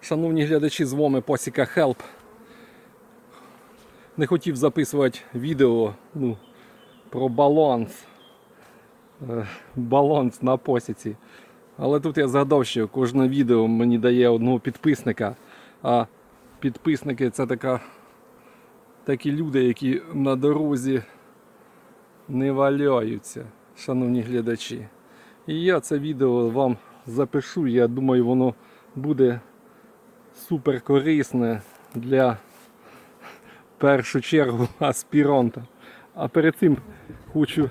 Шановні глядачі, з вами Посіка Хелп. Не хотів записувати відео ну, про баланс. Е, Баланс на посіці. Але тут я згадав, що кожне відео мені дає одного підписника. А підписники це така, такі люди, які на дорозі не валяються, шановні глядачі. І я це відео вам запишу. Я думаю, воно буде супер корисне для першу чергу аспіранта. А перед цим хочу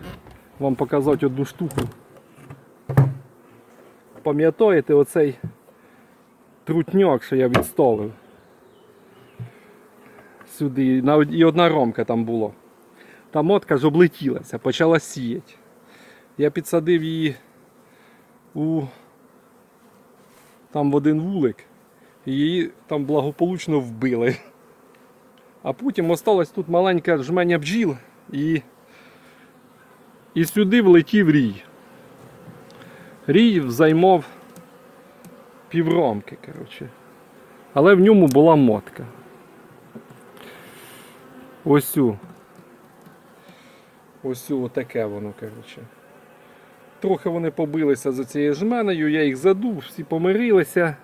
вам показати одну штуку. Пам'ятаєте оцей трутняк, що я відставив? Сюди. І одна ромка там було. Та мотка ж облетілася, почала сіяти. Я підсадив її у там в один вулик, її там благополучно вбили. А потім осталась тут маленька жменя бджіл і, і сюди влетів рій. Рій займав півромки, коротше. Але в ньому була мотка. Ось цю. Ось цю отаке воно, коротше. Трохи вони побилися за цією жменею, я їх задув, всі помирилися.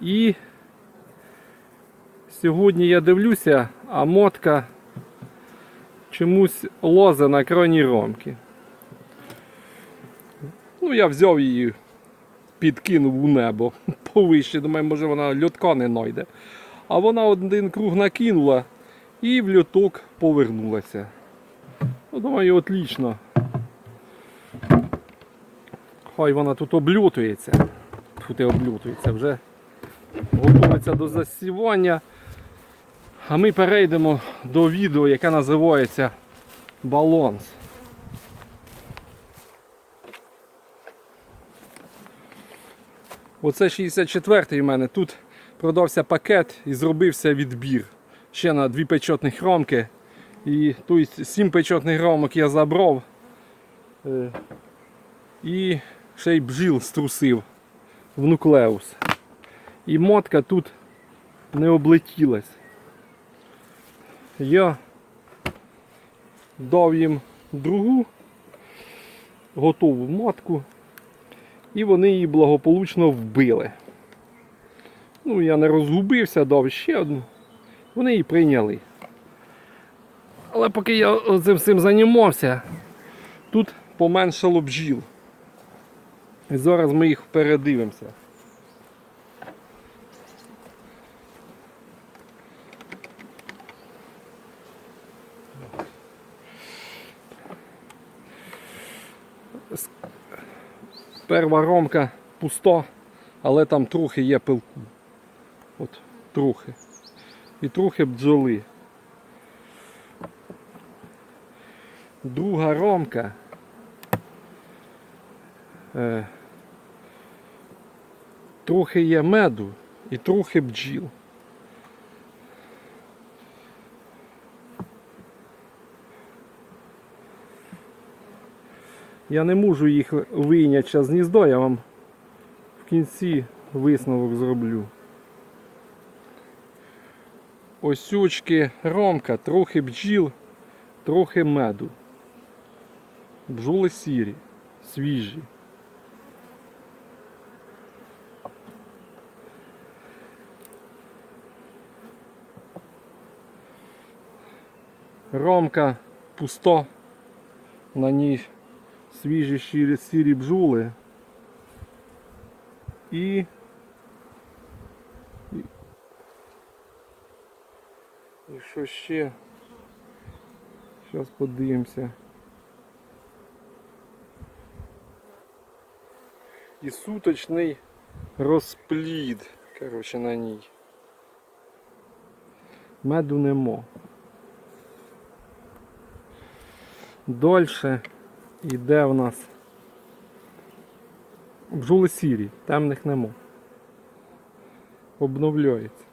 І сьогодні я дивлюся, а мотка чомусь лозе на крайній ромки. Ну, я взяв її, підкинув у небо повище. Думаю, може вона льотка не знайде. А вона один круг накинула і в льоток повернулася. Ну, думаю, отлично. Хай вона тут облютується. Тут і облютується, вже готується до засівання. А ми перейдемо до відео, яке називається Баланс. Оце 64-й у мене. Тут продався пакет і зробився відбір. Ще на дві печотних рамки. І тобто 7 печотних рамок я забрав. Е, І ще й бджіл струсив в нуклеус. І мотка тут не облетілась. Я дав їм другу готову матку і вони її благополучно вбили. Ну, я не розгубився, дав ще одну. Вони її прийняли. Але поки я цим всім займався, тут поменшало бджіл. І зараз ми їх передивимося. Перва ромка пуста, але там трохи є пилку. От, трохи. І трохи бджоли. Друга ромка. Е, трохи є меду і трохи бджіл. Я не можу їх вийняти з гнізда, я вам в кінці висновок зроблю. Осючки ромка, трохи бджіл, трохи меду. Бджоли сірі, свіжі. Ромка пусто, на ній свіжі сірі, сірі бджоли. І, і і що ще? Зараз подивимося. І суточний розплід, коротше, на ній. Меду нема. Дольше йде в нас бджоли сірі, темних нема. Обновляється.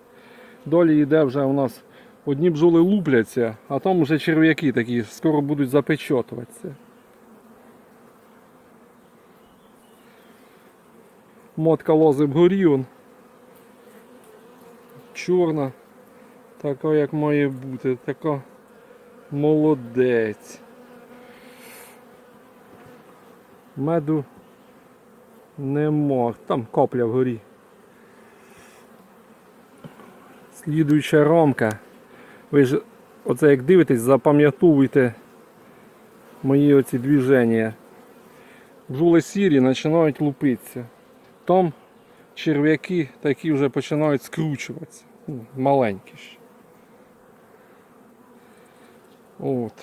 Долі йде вже у нас одні бджоли лупляться, а там вже черв'яки такі скоро будуть запечатуватися. Мотка лози вгорі. он. Чорна. Така як має бути. Така молодець. Меду нема. Там капля вгорі. Слідуюча ромка. Ви ж оце як дивитесь, запам'ятовуйте мої оці движення. Бджоли сірі починають лупитися. Там черв'яки такі вже починають скручуватися. Ну, Маленькі ще. От.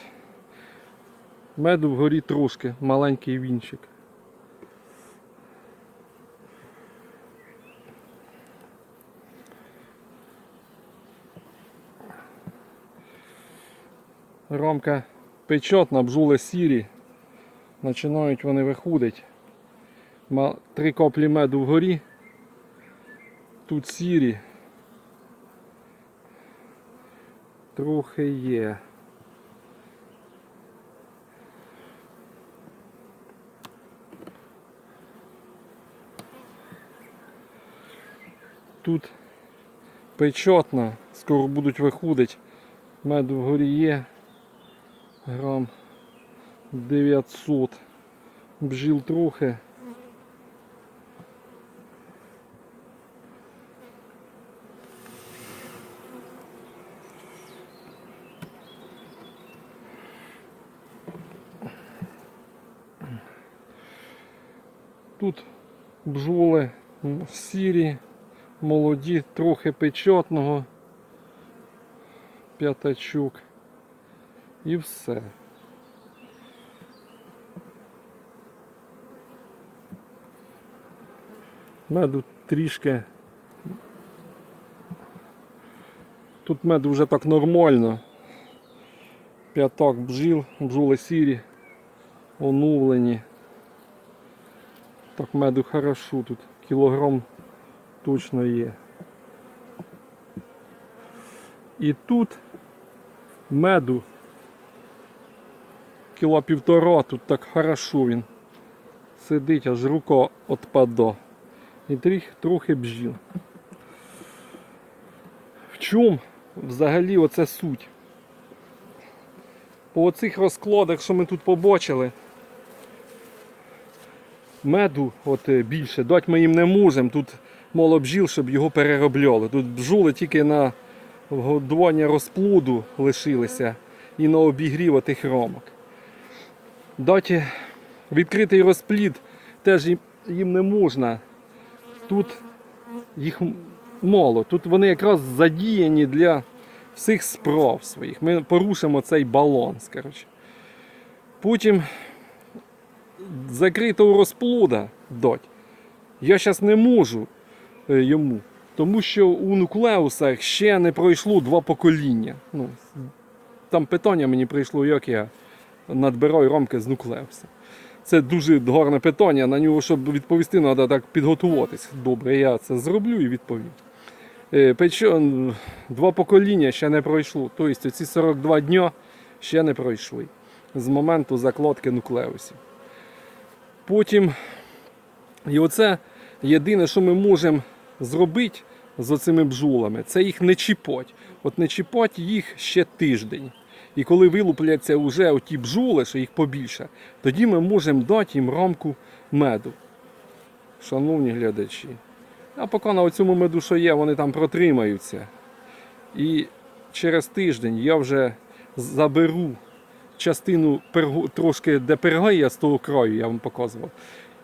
Меду вгорі трошки, маленький вінчик. Ромка печотна, бджоли сірі. Починають вони виходити. Три коплі меду вгорі. Тут сірі. Трохи є. Тут печотна, скоро будуть виходити. Меду вгорі є. Грам 900. Бжіл трохи. Тут бджоли сірі, молоді, трохи печотного, п'ятачок і все. Меду трішки. Тут меду вже так нормально. П'ятак бджіл, бджоли сірі, оновлені. Так меду хорошо тут. Кілограм точно є. І тут меду кіло півтора, тут так хорошо він сидить, аж рука отпада. І тріх, трохи бджіл. В чому взагалі оце суть? По оцих розкладах, що ми тут побачили, меду от е, більше дати ми їм не можемо. Мало бджіл, щоб його переробляли. Тут бджоли тільки на годування розплоду лишилися і на обігрів тих рамок. Дати відкритий розплід теж їм- не можна. Тут їх мало. Тут вони якраз задіяні для всіх справ своїх. Ми порушимо цей баланс. Коротше. Потім закритого розплода дать. Я зараз не можу йому, тому що у нуклеусах ще не пройшло два покоління. Ну, там питання мені прийшло, як я надбираю рамки з нуклеуса. Це дуже гарне питання. На нього, щоб відповісти, треба так підготуватись. Добре, я це зроблю і відповім. Е, два покоління ще не пройшло. Тобто ці 42 дня ще не пройшли з моменту закладки нуклеусів. Потім, і оце єдине, що ми можемо зробити з оцими бджолами, це їх не чіпать. От не чіпать їх ще тиждень. І коли вилупляться вже оті бджоли, що їх побільше, тоді ми можемо дати їм рамку меду. Шановні глядачі. А поки на цьому меду, що є, вони там протримаються. І через тиждень я вже заберу частину трошки де пергає з того краю, я вам показував.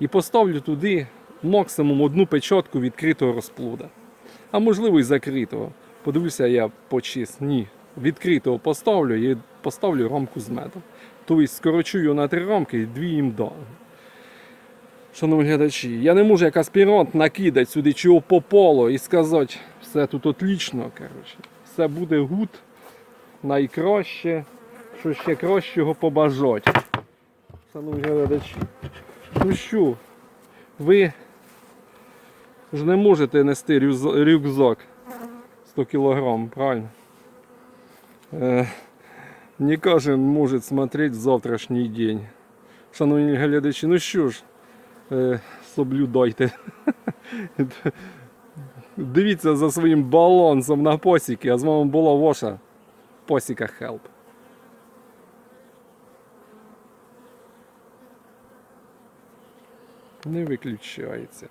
І поставлю туди максимум одну печатку відкритого розплода. А можливо і закритого. Подивлюся я по. Ні. Відкритого поставлю і поставлю рамку з медом. Тобто скорочу його на три рамки і дві їм дам. Шановні глядачі, я не можу як аспірант накидати сюди чого попало і сказати, все тут отлично, коротше. Все буде гуд, найкраще, що ще кращого побажати. Шановні глядачі. Ну що, ви ж не можете нести рюкзак 100 кг, правильно? Э, не кожен може смотреть завтрашній день. Шановні глядачі, ну що ж, е, соблюдайте Дивіться за своїм балансом на посіки, а з вами була ваша посіка Хелп. Не виключається.